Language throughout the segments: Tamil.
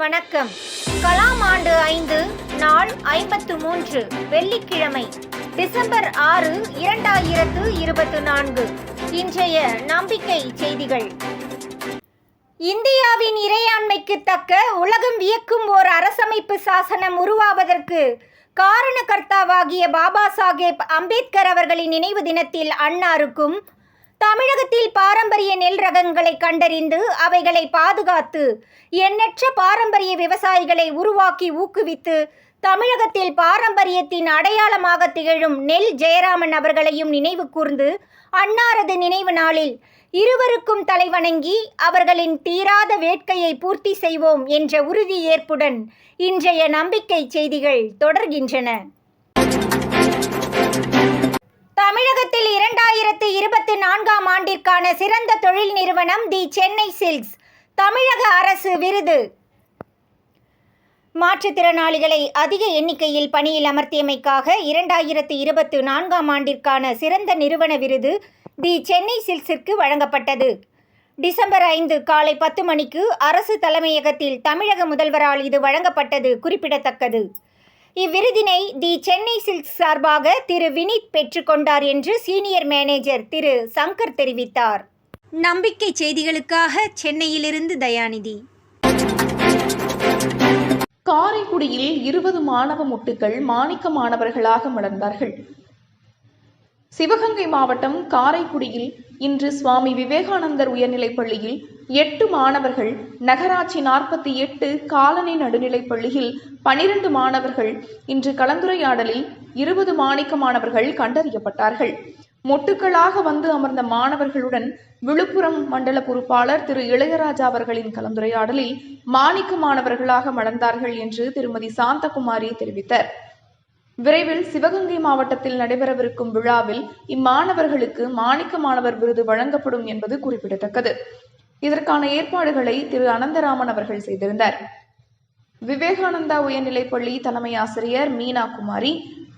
வணக்கம். கலாம் ஆண்டு ஐந்து நாள் ஐம்பத்து மூன்று வெள்ளிக்கிழமை டிசம்பர் ஆறு இரண்டாயிரத்து இருபத்து நான்கு. இன்றைய நம்பிக்கை செய்திகள். இந்தியாவின் இறையாண்மைக்கு தக்க உலகம் வியக்கும் ஓர் அரசமைப்பு சாசனம் உருவாவதற்கு காரணகர்த்தாவாகிய பாபா சாஹேப் அம்பேத்கர் அவர்களின் நினைவு தினத்தில் அன்னாருக்கும் தமிழகத்தில் பாரம்பரிய நெல் ரகங்களை கண்டறிந்து அவைகளை பாதுகாத்து எண்ணற்ற பாரம்பரிய விவசாயிகளை உருவாக்கி ஊக்குவித்து தமிழகத்தில் பாரம்பரியத்தின் அடையாளமாக திகழும் நெல் ஜெயராமன் அவர்களையும் நினைவு கூர்ந்து அன்னாரது நினைவு நாளில் இருவருக்கும் தலைவணங்கி அவர்களின் தீராத வேட்கையை பூர்த்தி செய்வோம் என்ற உறுதி ஏற்புடன் இன்றைய நம்பிக்கை செய்திகள் தொடர்கின்றன. தமிழக இரண்டாயிரத்து இருபத்தி நான்காம் ஆண்டிற்கான சிறந்த தொழில் நிறுவனம் தி சென்னை சில்க்ஸ். தமிழக அரசு விருது. மாற்றுத்திறனாளிகளை அதிக எண்ணிக்கையில் பணியில் அமர்த்தியமைக்காக இரண்டாயிரத்து இருபத்து நான்காம் ஆண்டிற்கான சிறந்த நிறுவன விருது தி சென்னை சில்க்ஸிற்கு வழங்கப்பட்டது. டிசம்பர் ஐந்து காலை பத்து மணிக்கு அரசு தலைமையகத்தில் தமிழக முதல்வரால் இது வழங்கப்பட்டது குறிப்பிடத்தக்கது. இவ்விருதினை தி சென்னை சில்க்ஸ் சார்பாக திரு வினித் பெற்றுக்கொண்டார் என்று சீனியர் மேனேஜர் திரு சங்கர் தெரிவித்தார். நம்பிக்கை செய்திகளுக்காக சென்னையிலிருந்து தயாநிதி. காரைக்குடியில் இருபது மாணவ முட்டுக்கள் மாணிக்க மாணவர்களாக மலர்ந்தார்கள். சிவகங்கை மாவட்டம் காரைக்குடியில் இன்று சுவாமி விவேகானந்தர் உயர்நிலைப் பள்ளியில் எட்டு மாணவர்கள் நகராட்சி நாற்பத்தி எட்டு காலனி நடுநிலைப் பள்ளியில் பனிரெண்டு மாணவர்கள் இன்று கலந்துரையாடலில் இருபது மாணிக்க மாணவர்கள் கண்டறியப்பட்டார்கள். மொட்டுக்களாக வந்து அமர்ந்த மாணவர்களுடன் விழுப்புரம் மண்டல பொறுப்பாளர் திரு இளையராஜா அவர்களின் கலந்துரையாடலில் மாணிக்க மாணவர்களாக மலர்ந்தார்கள் என்று திருமதி சாந்தகுமாரி தெரிவித்தார். விரைவில் சிவகங்கை மாவட்டத்தில் நடைபெறவிருக்கும் விழாவில் இம்மாணவர்களுக்கு மாணிக்க மாணவர் விருது வழங்கப்படும் என்பது குறிப்பிடத்தக்கது. இதற்கான ஏற்பாடுகளை திரு அனந்தராமன் அவர்கள் செய்திருந்தார். விவேகானந்தா உயர்நிலைப்பள்ளி தலைமை ஆசிரியர் மீனா குமாரி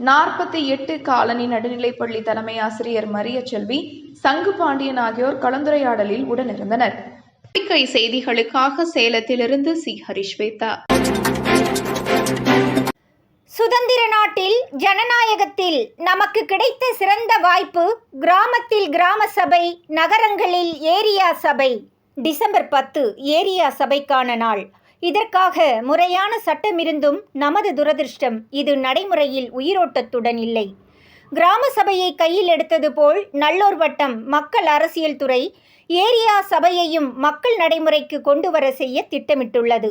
நாற்பத்தி எட்டு காலனி நடுநிலைப்பள்ளி தலைமை ஆசிரியர் மரியச்செல்வி சங்கு பாண்டியன் ஆகியோர் கலந்துரையாடலில் உடனிருந்தனர். நம்பிக்கை செய்திகளுக்காக சேலத்திலிருந்து சி. ஹரிஸ்வேதா சுதந்திர நாட்டில் ஜனநாயகத்தில் நமக்கு கிடைத்த சிறந்த வாய்ப்பு கிராமத்தில் கிராம சபை நகரங்களில் ஏரியா சபை. டிசம்பர் பத்து ஏரியா சபைக்கான நாள். இதற்காக முறையான சட்டமிருந்தும் நமது துரதிருஷ்டம் இது நடைமுறையில் உயிரோட்டத்துடன் இல்லை. கிராம சபையை கையில் எடுத்தது போல் நல்லோர் வட்டம் மக்கள் அரசியல் துறை ஏரியா சபையையும் மக்கள் நடைமுறைக்கு கொண்டு வர செய்ய திட்டமிட்டுள்ளது.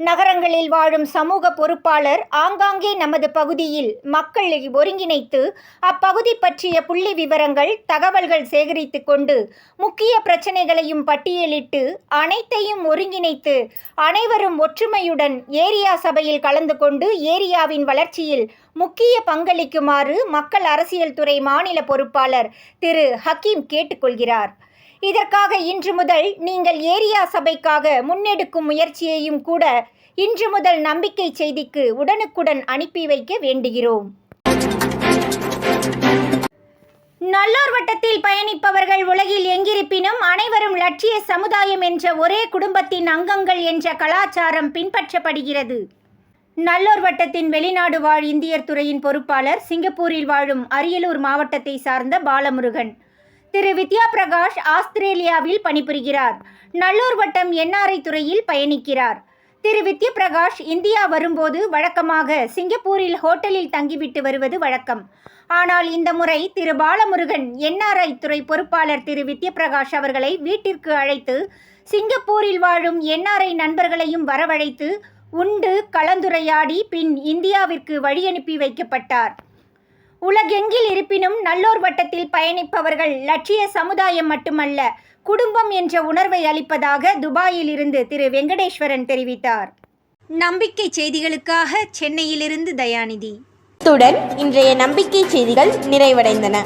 நகரங்களில் வாழும் சமூக பொறுப்பாளர் ஆங்காங்கே நமது பகுதியில் மக்களை ஒருங்கிணைத்து அப்பகுதி பற்றிய புள்ளி விவரங்கள் தகவல்கள் சேகரித்து கொண்டு முக்கிய பிரச்சனைகளையும் பட்டியலிட்டு அனைத்தையும் ஒருங்கிணைத்து அனைவரும் ஒற்றுமையுடன் ஏரியா சபையில் கலந்து கொண்டு ஏரியாவின் வளர்ச்சியில் முக்கிய பங்களிக்குமாறு மக்கள் அரசியல் துறை மாநில பொறுப்பாளர் திரு ஹக்கீம் கேட்டுக்கொள்கிறார். இதற்காக இன்று முதல் நீங்கள் ஏரியா சபைக்காக முன்னெடுக்கும் முயற்சியையும் கூட இன்று முதல் நம்பிக்கை செய்திக்கு உடனுக்குடன் அனுப்பி வைக்க வேண்டுகிறோம். நல்லோர் வட்டத்தில் பயணிப்பவர்கள் உலகில் எங்கிருப்பினும் அனைவரும் லட்சிய சமுதாயம் என்ற ஒரே குடும்பத்தின் அங்கங்கள் என்ற கலாச்சாரம் பின்பற்றப்படுகிறது. நல்லோர் வட்டத்தின் வெளிநாடு வாழ் இந்தியர் துறையின் பொறுப்பாளர் சிங்கப்பூரில் வாழும் அரியலூர் மாவட்டத்தை சார்ந்த பாலமுருகன். திரு வித்யா பிரகாஷ் ஆஸ்திரேலியாவில் பணிபுரிகிறார். நல்லூர் வட்டம் என்ஆர்ஐ துறையில் பயணிக்கிறார். திரு வித்ய பிரகாஷ் இந்தியா வரும்போது வழக்கமாக சிங்கப்பூரில் ஹோட்டலில் தங்கிவிட்டு வருவது வழக்கம். ஆனால் இந்த முறை திரு பாலமுருகன் என்ஆர்ஐ துறை பொறுப்பாளர் திரு வித்ய பிரகாஷ் அவர்களை வீட்டிற்கு அழைத்து சிங்கப்பூரில் வாழும் என்ஆர்ஐ நண்பர்களையும் வரவழைத்து உண்டு கலந்துரையாடி பின் இந்தியாவிற்கு வழியனுப்பி வைக்கப்பட்டார். உலகெங்கில் இருப்பினும் நல்லோர் வட்டத்தில் பயணிப்பவர்கள் லட்சிய சமுதாயம் மட்டுமல்ல குடும்பம் என்ற உணர்வை அளிப்பதாக துபாயில் இருந்து திரு. வெங்கடேஸ்வரன் தெரிவித்தார். நம்பிக்கை செய்திகளுக்காக சென்னையிலிருந்து தயாநிதி. இத்துடன் இன்றைய நம்பிக்கை செய்திகள் நிறைவடைந்தன.